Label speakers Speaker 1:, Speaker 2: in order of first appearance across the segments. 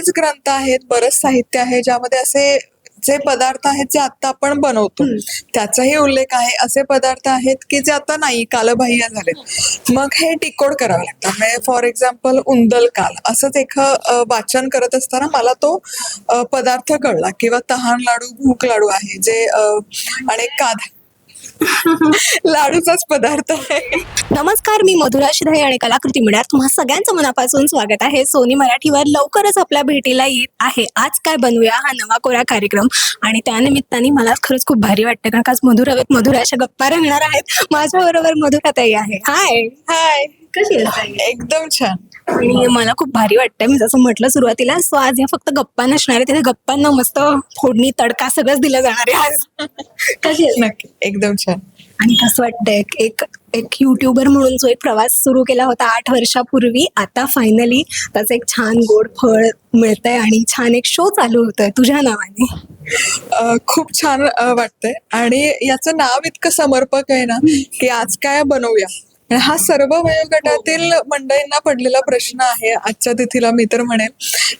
Speaker 1: बरेच ग्रंथ आहेत बरंच साहित्य आहे ज्यामध्ये असे जे पदार्थ आहेत जे आता आपण बनवतो त्याचाही उल्लेख आहे. असे पदार्थ आहेत की जे आता नाही कालबाह्य झालेत. मग हे डिकोड करावं लागतं. म्हणजे फॉर एक्झाम्पल उंदल काल असंच एक वाचन करत असताना मला तो पदार्थ कळला. किंवा तहान लाडू भूक लाडू आहे जे आणि काद. लाडूचाच पदार्थ आहे.
Speaker 2: नमस्कार मी मधुरा शिधाई आणि कलाकृती मिळणार. तुम्हा सगळ्यांचं मनापासून स्वागत आहे. सोनी मराठीवर लवकरच आपल्या भेटीला येत आहे. आज काय बनवूया? हा नवा कोरा कार्यक्रम. आणि त्यानिमित्ताने मला खरंच खूप भारी वाटतं कारण का आज मधुरावेत मधुरा अशा गप्पा रंगणार आहेत. माझ्या बरोबर मधुरा ताई आहे. हाय
Speaker 1: हाय
Speaker 2: कशी?
Speaker 1: एकदम छान.
Speaker 2: आणि मला खूप भारी वाटतंय. मी जसं म्हटलं सुरुवातीला सो आज या फक्त गप्पा नसणार आहे तिथे गप्पांना मस्त फोडणी तडका सगळंच दिलं जाणार आहे आज. कशी आहेस?
Speaker 1: नक्की? एकदम छान.
Speaker 2: आणि कसं वाटतंय एक- एक युट्यूबर म्हणून जो एक प्रवास सुरू केला होता आठ वर्षापूर्वी आता फायनली त्याचं एक छान गोड फळ मिळतंय आणि छान एक शो चालू होतोय. तुझ्या नावाने.
Speaker 1: अ, खूप छान अ, वाटतंय. आणि याचं नाव इतकं समर्पक आहे ना की आज काय बनवूया? हा सर्व वयोगटातील मंडळींना पडलेला प्रश्न आहे. आजच्या तिथीला मी तर म्हणेन.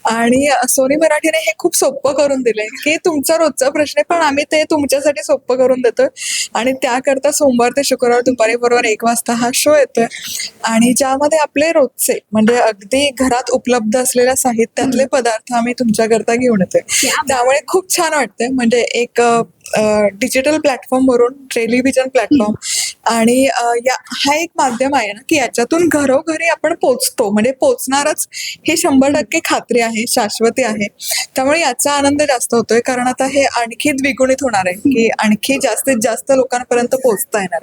Speaker 1: आणि सोनी मराठीने हे खूप सोपं करून दिलंय की तुमचा रोजचा प्रश्न आहे पण आम्ही ते तुमच्यासाठी सोपं करून देतोय. आणि त्याकरता सोमवार ते शुक्रवार दुपारी बरोबर एक वाजता हा शो येतोय. आणि ज्यामध्ये आपले रोजचे म्हणजे अगदी घरात उपलब्ध असलेल्या साहित्यातले पदार्थ आम्ही तुमच्याकरता घेऊन येतोय. त्यामुळे खूप छान वाटतंय. म्हणजे एक डिजिटल प्लॅटफॉर्म वरून टेलिव्हिजन प्लॅटफॉर्म आणि या हा एक माध्यम आहे ना की याच्यातून घरोघरी आपण पोचतो. म्हणजे पोचणारच हे शंभर टक्के खात्री आहे शाश्वती आहे. त्यामुळे याचा आनंद जास्त होतोय. कारण आता हे आणखी द्विगुणित होणार आहे की आणखी जास्तीत जास्त लोकांपर्यंत पोहोचता येणार.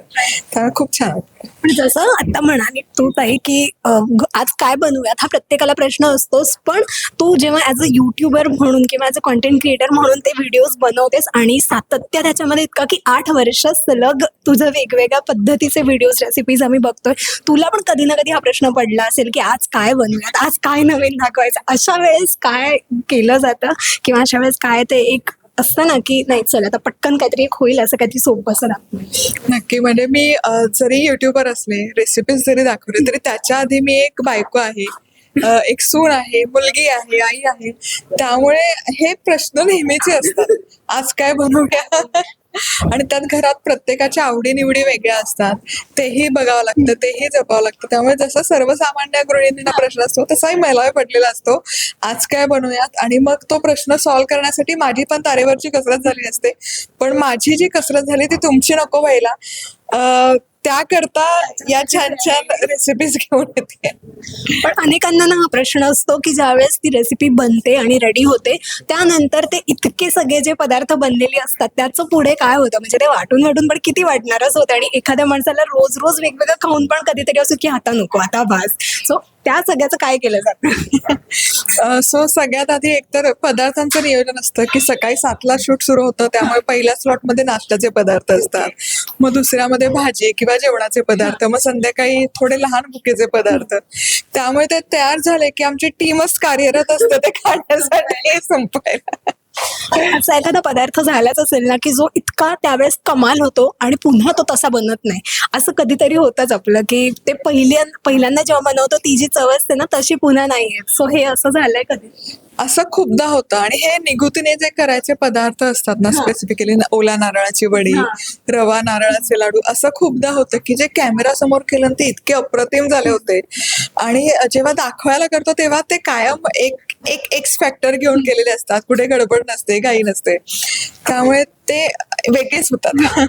Speaker 1: त्यामुळे खूप छान
Speaker 2: पण जसं आता म्हणाली तू ताई की आज काय बनवूयात हा प्रत्येकाला प्रश्न असतोच. पण तू जेव्हा ऍज अ युट्यूबर म्हणून किंवा ऍज अ कॉन्टेंट क्रिएटर म्हणून ते व्हिडिओज बनवतेस आणि सातत्य त्याच्यामध्ये इतका की आठ वर्ष सलग तुझं वेगवेगळ्या पद्धतीचे व्हिडिओज रेसिपीज आम्ही बघतोय. तुला पण कधी ना कधी हा प्रश्न पडला असेल की आज काय बनवूयात आज काय नवीन दाखवायचं? अशा वेळेस काय केलं जातं? किंवा अशा वेळेस काय ते एक असतं ना की नाही चल आता पटकन काहीतरी एक होईल असं काहीतरी सोपं असं दाखवलं
Speaker 1: नक्की. म्हणजे मी जरी युट्यूबर असले रेसिपीज जरी दाखवले तरी त्याच्या आधी मी एक बायको आहे. एक सून आहे मुलगी आहे आई आहे. त्यामुळे हे प्रश्न नेहमीचे असतात. आज काय बनवूया? आणि त्यात घरात प्रत्येकाच्या आवडीनिवडी वेगळ्या असतात. तेही बघावं लागतं तेही जपावं लागतं. त्यामुळे जसं सर्वसामान्य गृहिणींना प्रश्न असतो तसाही मलाही पडलेला असतो. आज काय बनवूयात? आणि मग तो प्रश्न सॉल्व्ह करण्यासाठी माझी पण तारेवरची कसरत झाली असते. पण माझी जी कसरत झाली ती तुमची नको व्हायला. अं, त्याकरता या छान छान रेसिपीज घेऊन येते.
Speaker 2: पण अनेकांना ना हा प्रश्न असतो की ज्यावेळेस ती रेसिपी बनते आणि रेडी होते त्यानंतर ते इतके सगळे जे पदार्थ बनलेले असतात त्याचं पुढे काय होतं? म्हणजे ते वाटून वाटून पण किती वाटणारच होतं आणि एखाद्या माणसाला रोज रोज वेगवेगळं खाऊन पण कधीतरी असं की आता नको आता भास सो त्या सगळ्याचं काय केलं जातं?
Speaker 1: सो सगळ्यात आधी एकतर पदार्थांचं नियोजन असतं की सकाळी सातला शूट सुरू होतं त्यामुळे पहिल्या स्लॉटमध्ये नाश्त्याचे पदार्थ असतात. मग दुसऱ्यामध्ये भाजी किंवा जेवणाचे पदार्थ मग संध्याकाळी थोडे लहान भुकेचे पदार्थ. त्यामुळे ते तयार झाले की आमची टीमच कार्यरत असते ते खाण्यासाठी संपायला.
Speaker 2: असा एखादा पदार्थ झालाच असेल ना की जो इतका त्यावेळेस कमाल होतो आणि पुन्हा तो तसा बनत नाही. असं कधीतरी होतंच आपलं की ते पहिल्या पहिल्यांदा जेव्हा बनवतो ती जी चव असते ना तशी पुन्हा नाही सो हे असं झालंय कधी.
Speaker 1: असं खूपदा होतं आणि हे निगुतीने जे करायचे पदार्थ असतात ना. स्पेसिफिकली ओला नारळाची वडी. रवा नारळाचे लाडू असं खूपदा होतं की जे कॅमेरा समोर केलं ते इतके अप्रतिम झाले होते आणि जेव्हा दाखवायला करतो तेव्हा ते कायम एक एक एक्स फॅक्टर घेऊन केलेले असतात कुठे गडबड नसते घाई नसते त्यामुळे ते वेगळेच होतात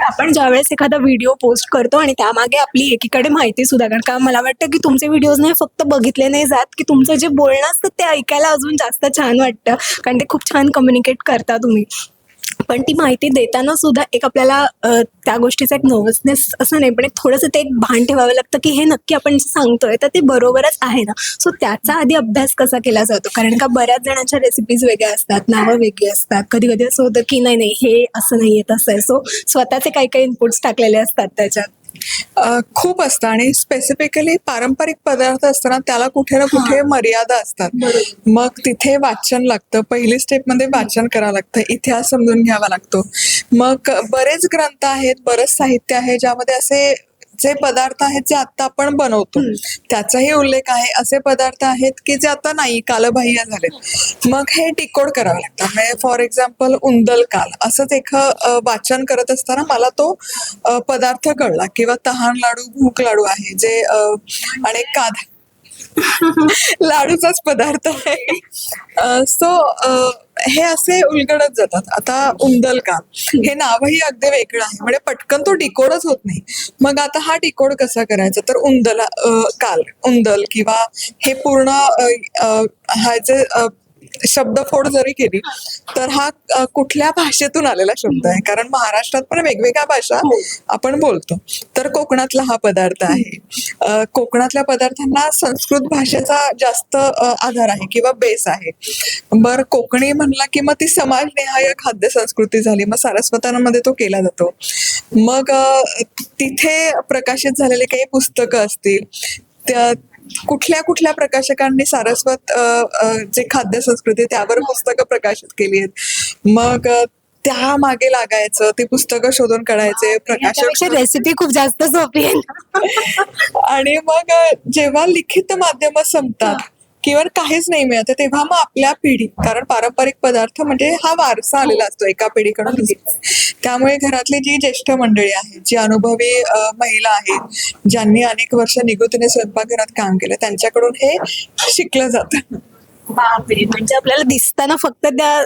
Speaker 2: आपण ज्यावेळेस एखादा व्हिडिओ पोस्ट करतो आणि त्यामागे आपली एकीकडे माहिती सुद्धा कारण का मला वाटतं की तुमचे व्हिडिओज नाही फक्त बघितले नाही जात की तुमचं जे बोलणं असतं ते ऐकायला अजून जास्त छान वाटतं. कारण ते खूप छान कम्युनिकेट करता तुम्ही. पण ती माहिती देताना सुद्धा एक आपल्याला त्या गोष्टीचा एक नर्वसनेस असं नाही पण एक थोडंसं ते एक भान ठेवावं लागतं की हे नक्की आपण सांगतोय तर ते बरोबरच आहे ना. सो त्याचा आधी अभ्यास कसा केला जातो? कारण का बऱ्याच जणांच्या रेसिपीज वेगळ्या असतात नावं वेगळी असतात. कधी कधी असं होतं की नाही नाही हे असं नाही येत असं आहे. सो स्वतःचे काही काही इनपुट्स टाकलेले असतात त्याच्यात.
Speaker 1: खूप असतं आणि स्पेसिफिकली पारंपरिक पदार्थ असताना त्याला कुठे ना कुठे मर्यादा असतात. मग तिथे वाचन लागतं. पहिली स्टेपमध्ये वाचन करावं लागतं. इतिहास समजून घ्यावा लागतो. मग बरेच ग्रंथ आहेत बरंच साहित्य आहे ज्यामध्ये असे जे पदार्थ आहेत जे आता आपण बनवतो त्याचाही उल्लेख आहे. असे पदार्थ आहेत की जे आता नाही कालबाह्य झालेत. मग हे डिकोड करावं लागतं. म्हणजे फॉर एक्झाम्पल उंदल काल असंच एक वाचन करत असताना मला तो पदार्थ कळला. किंवा तहान लाडू भूक लाडू आहे जे अ, आणि काद. लाडूचाच पदार्थ आहे. सो हे असे उलगडत जातात. आता उंदल काल हे नावही अगदी वेगळं आहे. म्हणजे पटकन तो डिकोडच होत नाही. मग आता हा डिकोड कसा करायचा? तर उंदला काल उंदल किंवा हे पूर्ण हा जे शब्दफोड जरी केली तर हा कुठल्या भाषेतून आलेला शब्द आहे? कारण महाराष्ट्रात पण वेगवेगळ्या भाषा आपण बोलतो. तर कोकणातला हा पदार्थ आहे. कोकणातल्या पदार्थांना संस्कृत भाषेचा जास्त आधार आहे किंवा बेस आहे. बर कोकणी म्हणला की मग ती समाजनिहाय खाद्य संस्कृती झाली. मग सारस्वतांमध्ये तो केला जातो. मग तिथे प्रकाशित झालेले काही पुस्तकं असतील त्या कुठल्या कुठल्या प्रकाशकांनी सारस्वत जे खाद्य संस्कृती त्यावर पुस्तकं प्रकाशित केली आहेत. मग त्या मागे लागायचं ते पुस्तकं शोधून काढायचे प्रकाशक
Speaker 2: रेसिपी खूप जास्त सोपी
Speaker 1: आणि मग जेव्हा लिखित माध्यम संपतात किंवा काहीच नाही मिळत. तेव्हा मग आपल्या पिढी कारण पारंपरिक पदार्थ म्हणजे हा वारसा आलेला असतो एका पिढीकडून त्यामुळे घरातली जी ज्येष्ठ मंडळी आहे जी अनुभवी महिला आहेत ज्यांनी अनेक वर्ष निगुतीने स्वयंपाकघरात काम केलं त्यांच्याकडून हे शिकलं जातं.
Speaker 2: बापरे म्हणजे आपल्याला दिसताना फक्त त्या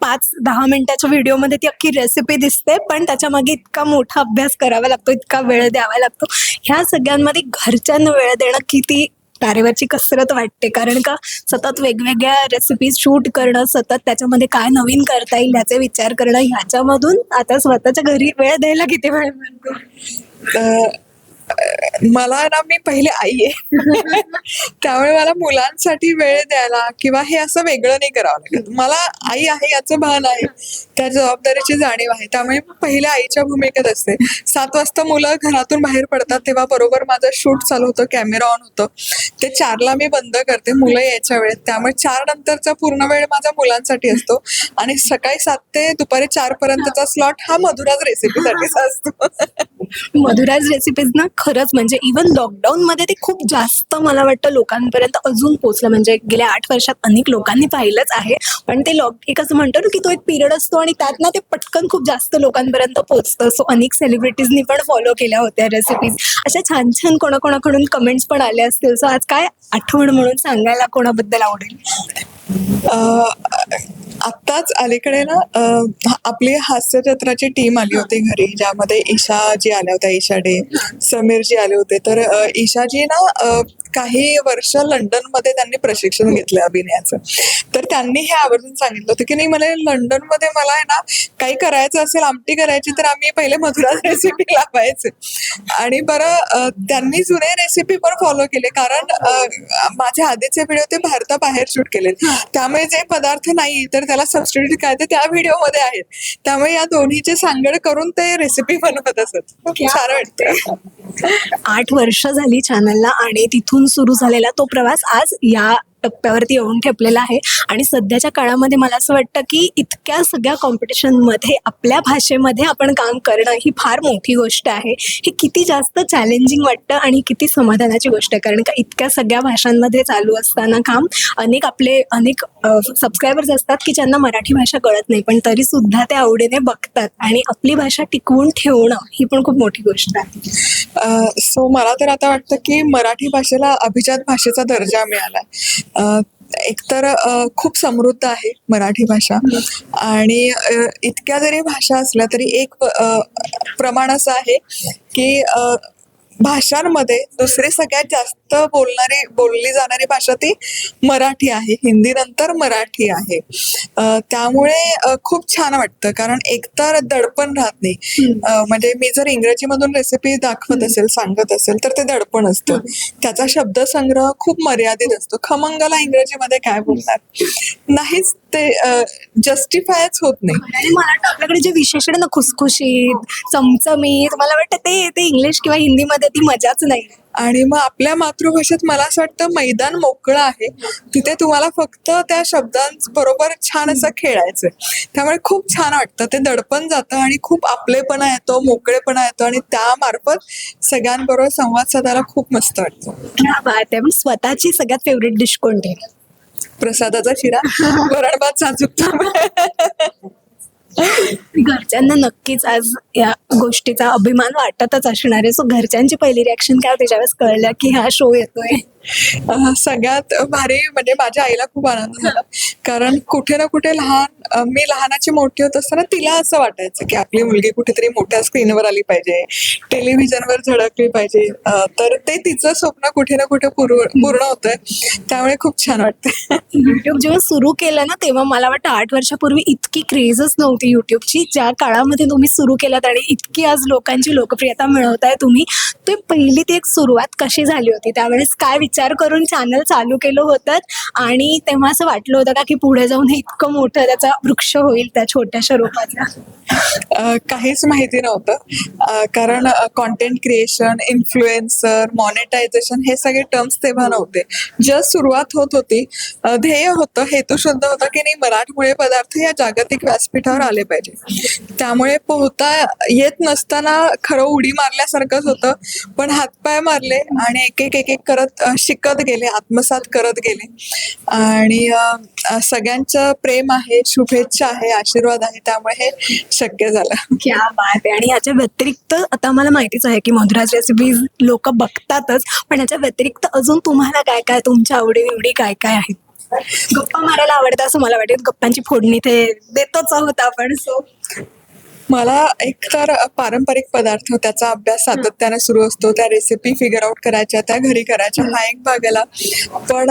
Speaker 2: पाच दहा मिनिटाच्या व्हिडिओमध्ये ती अख्खी रेसिपी दिसते पण त्याच्यामागे इतका मोठा अभ्यास करावा लागतो इतका वेळ द्यावा लागतो. ह्या सगळ्यांमध्ये घरच्यांना वेळ देणं किती तारेवरची कसरत वाटते. कारण का सतत वेगवेगळ्या रेसिपीज शूट करणं सतत त्याच्यामध्ये काय नवीन करता येईल याचे विचार करणं ह्याच्यामधून आता स्वतःच्या घरी वेळ द्यायला किती वेळ मिळतो?
Speaker 1: मला ना मी पहिले आई आहे. त्यामुळे मला मुलांसाठी वेळ द्यायला किंवा हे असं वेगळं नाही करावं लागत. मला आई आहे याचं भान आहे. त्या जबाबदारीची जाणीव आहे. त्यामुळे पहिल्या आईच्या भूमिकेत असते. सात वाजता मुलं घरातून बाहेर पडतात तेव्हा बरोबर माझं शूट चालू होतं कॅमेरा ऑन होतं. ते चारला मी बंद करते मुलं यायच्या वेळेत. त्यामुळे चार नंतरचा पूर्ण वेळ माझा मुलांसाठी असतो. आणि सकाळी सात ते दुपारी चार पर्यंतचा स्लॉट हा मधुराज रेसिपीसाठीचा असतो.
Speaker 2: मधुराज रेसिपीज ना खरंच म्हणजे इवन लॉकडाऊन मध्ये ते खूप जास्त मला वाटतं लोकांपर्यंत अजून पोहोचलं. म्हणजे गेल्या आठ वर्षात अनेक लोकांनी पाहिलंच आहे. पण ते लॉक एक असं म्हणतो ना की तो एक पिरियड असतो आणि त्यात ना ते पटकन खूप जास्त लोकांपर्यंत पोहोचतं. सो अनेक सेलिब्रिटीजनी पण फॉलो केल्या होत्या रेसिपीज अशा छान छान कोणाकोणाकडून कमेंट्स पण आले असतील. सो आज काय आठवण म्हणून सांगायला कोणाबद्दल आवडेल?
Speaker 1: आत्ताच अलीकडे ना अ, आपली हास्यचित्राची टीम आली होती घरी ज्यामध्ये ईशा जी आल्या होत्या ईशा डे समीर जी आले होते. तर अ, ईशाजी ना अ, काही वर्ष लंडनमध्ये त्यांनी प्रशिक्षण घेतलं अभिनयाचं. तर त्यांनी हे आवर्जून सांगितलं होतं की नाही मला लंडनमध्ये मला आहे ना काही करायचं असेल आमटी करायची तर आम्ही पहिले मधुराज रेसिपी लावायचे. आणि बरं अ, त्यांनी जुने रेसिपी पण फॉलो केले. कारण अ, माझे आधीचे व्हिडिओ ते भारताबाहेर शूट केले त्यामुळे जे पदार्थ नाही तर त्याला सबस्टिट्यूट काय ते त्या व्हिडिओमध्ये आहेत. त्यामुळे या दोन्हीचे सांगड करून ते रेसिपी बनवत असत. खूप छान वाटतं.
Speaker 2: आठ वर्ष झाली चॅनलला आणि तिथून सुरू झालेला तो प्रवास आज या टप्प्यावरती येऊन ठेपलेला आहे. आणि सध्याच्या काळामध्ये मला असं वाटतं की इतक्या सगळ्या कॉम्पिटिशनमध्ये आपल्या भाषेमध्ये आपण काम करणं ही फार मोठी गोष्ट आहे. ही किती जास्त चॅलेंजिंग वाटतं आणि किती समाधानाची गोष्ट आहे. कारण का इतक्या सगळ्या भाषांमध्ये चालू असताना काम अनेक आपले अनेक सबस्क्रायबर्स असतात की ज्यांना मराठी भाषा कळत नाही. पण तरी सुद्धा ते आवडीने बघतात आणि आपली भाषा टिकवून ठेवणं ही पण खूप मोठी गोष्ट आहे.
Speaker 1: सो मला तर आता वाटतं की मराठी भाषेला अभिजात भाषेचा दर्जा मिळाला एकतर खूप समृद्ध आहे मराठी भाषा. आणि इतक्या जरी भाषा असल्या तरी एक अ, प्रमाण असं आहे की भाषांमध्ये दुसरी सगळ्यात जास्त बोलणारी बोलली जाणारी भाषा ती मराठी आहे. हिंदी नंतर मराठी आहे. त्यामुळे खूप छान वाटतं. कारण एकतर दडपण राहत नाही. म्हणजे मी जर इंग्रजीमधून रेसिपी दाखवत असेल सांगत असेल तर ते दडपण असतं. त्याचा शब्दसंग्रह खूप मर्यादित असतो. खमंगला इंग्रजीमध्ये काय बोलणार? नाहीच ते जस्टिफायच होत नाही.
Speaker 2: आणि मला वाटतं आपल्याकडे जे विशेषण ना खुसखुशीत चमचमीत मला वाटतं ते ते इंग्लिश किंवा हिंदीमध्ये ती मजाच नाही.
Speaker 1: आणि मग आपल्या मातृभाषेत मला असं वाटतं मैदान मोकळं आहे. तिथे तुम्हाला फक्त त्या शब्दांबरोबर छान असं खेळायचं त्यामुळे खूप छान वाटतं. ते दडपण जातं आणि खूप आपलेपणा येतो मोकळेपणा येतो आणि त्यामार्फत सगळ्यांबरोबर संवाद साधायला खूप मस्त वाटतं.
Speaker 2: बात आहे स्वतःची सगळ्यात फेवरेट डिश कोणती?
Speaker 1: प्रसादाचा शिरा. वरण भात साजूक
Speaker 2: घरच्यांना नक्कीच आज या गोष्टीचा अभिमान वाटतच असणार आहे. सो घरच्यांची पहिली रिॲक्शन काय त्याच्यावेळेस कळलं की हा शो येतोय.
Speaker 1: सगळ्यात भारी म्हणजे माझ्या आईला खूप आनंद झाला. कारण कुठे ना कुठे लहान मी लहानाची मोठी होत असताना तिला असं वाटायचं की आपली मुलगी कुठेतरी मोठ्या स्क्रीनवर आली पाहिजे टेलिव्हिजनवर झळकली पाहिजे. तर ते तिचं स्वप्न कुठे ना कुठे पूर्ण पूर्ण होतंय. त्यामुळे खूप छान वाटतं
Speaker 2: युट्यूब जेव्हा सुरू केलं ना तेव्हा मला वाटतं आठ वर्षापूर्वी इतकी क्रेजच नव्हती युट्यूबची ज्या काळामध्ये तुम्ही सुरू केलात आणि इतकी आज लोकांची लोकप्रियता मिळवताय तुम्ही ते पहिली ती एक सुरुवात कशी झाली होती? त्यावेळेस काय विचार करून चॅनल चालू केलं होतं. आणि तेव्हा असं वाटलं होतं का की पुढे जाऊन हे इतकं मोठं त्याचा वृक्ष होईल त्या छोट्याशा रोपाचा.
Speaker 1: काहीच माहिती नव्हतं. कारण कॉन्टेंट क्रिएशन इन्फ्लुएन्सर मॉनिटायझेशन हे सगळे टर्म्स तेव्हा नव्हते. जस्ट सुरुवात होत होती. ध्येय होतं हेतू शुद्ध होता की नाही मराठमोळे पदार्थ या जागतिक व्यासपीठावर आले पाहिजे. त्यामुळे पोहता येत नसताना खरं उडी मारल्यासारखंच होतं. पण हातपाय मारले आणि एक एक एक एक करत शिकत गेले आत्मसात करत गेले. आणि सगळ्यांचं प्रेम आहे शुभेच्छा आहे आशीर्वाद आहे त्यामुळे हे शक्य झालं.
Speaker 2: क्या बात आहे. आणि याच्या व्यतिरिक्त आता मला माहितीच आहे की मधुराज रेसिपीज लोक बघतातच पण याच्या व्यतिरिक्त अजून तुम्हाला काय काय तुमच्या आवडीनिवडी काय काय आहेत? गप्पा मारायला आवडतं असं मला वाटेल गप्पांची फोडणी ते देतोच आहोत आपण सो
Speaker 1: मला एक तर पारंपरिक पदार्थ त्याचा अभ्यास सातत्याने सुरू असतो. त्या रेसिपी फिगर आउट करायच्या त्या घरी करायच्या हा. एक भाग आला पण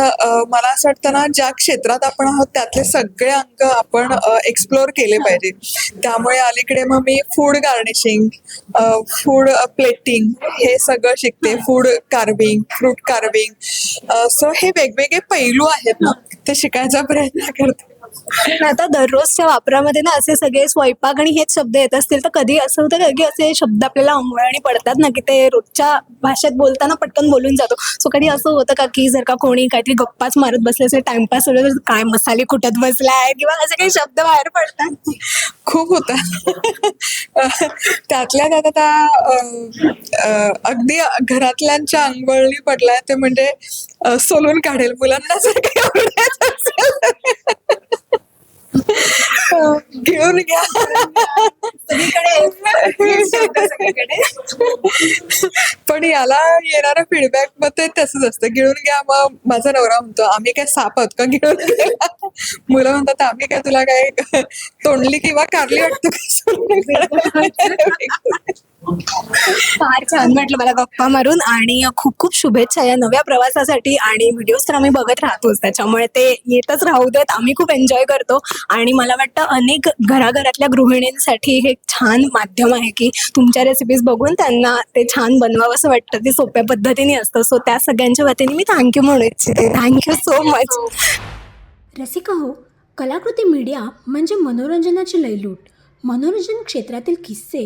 Speaker 1: मला असं वाटतं ना ज्या क्षेत्रात आपण आहोत त्यातले सगळे अंग आपण एक्सप्लोअर केले पाहिजे. त्यामुळे अलीकडे मग मी फूड गार्निशिंग फूड प्लेटिंग हे सगळं शिकते. Food carving fruit carving so हे वेगवेगळे पैलू आहेत ना ते शिकायचा प्रयत्न करते.
Speaker 2: आता दररोजच्या वापरामध्ये ना असे सगळे स्वयंपाक आणि हेच शब्द येत असतील तर कधी असं होतं का की असे शब्द आपल्याला अंगवळणी पडतात ना की ते रोजच्या भाषेत बोलताना पटकन बोलून जातो. सो कधी असं होतं का की जर का कोणी काहीतरी गप्पाच मारत बसले असेल टाइमपास होतो तर काय मसाले कुटत बसलाय किंवा असे काही शब्द बाहेर पडतात?
Speaker 1: खूप होता त्यातल्या त्यात आता अगदी घरातल्यांच्या अंगवळणी पडलाय ते म्हणजे सोलून काढेल मुलांना जर काही आवडायचं घेऊन घ्या पण याला येणारा फीडबॅक मग ते तसंच असतं. गिळून घ्या मग माझा नवरा म्हणतो आम्ही काय साप आहोत का गिळून? मुलं म्हणतात आम्ही काय तुला काय तोंडली किंवा कारली वाटतो का?
Speaker 2: फार छान वाटलं मला गप्पा मारून आणि खूप खूप शुभेच्छा या नव्या प्रवासासाठी आणि व्हिडिओज तर आम्ही बघत राहतोच त्याच्यामुळे ते येतच राहू देत. आम्ही खूप एन्जॉय करतो आणि मला वाटतं अनेक घराघरातल्या गृहिणींसाठी हे एक छान माध्यम आहे की तुमच्या रेसिपीज बघून त्यांना ते छान बनवावं असं वाटतं ते सोप्या पद्धतीने असतं. सो त्या सगळ्यांच्या वतीने मी थँक्यू म्हणू इच्छिते. थँक्यू सो मच
Speaker 3: रसिका हो कलाकृती मीडिया म्हणजे मनोरंजनाची लयलूट. मनोरंजन क्षेत्रातील किस्से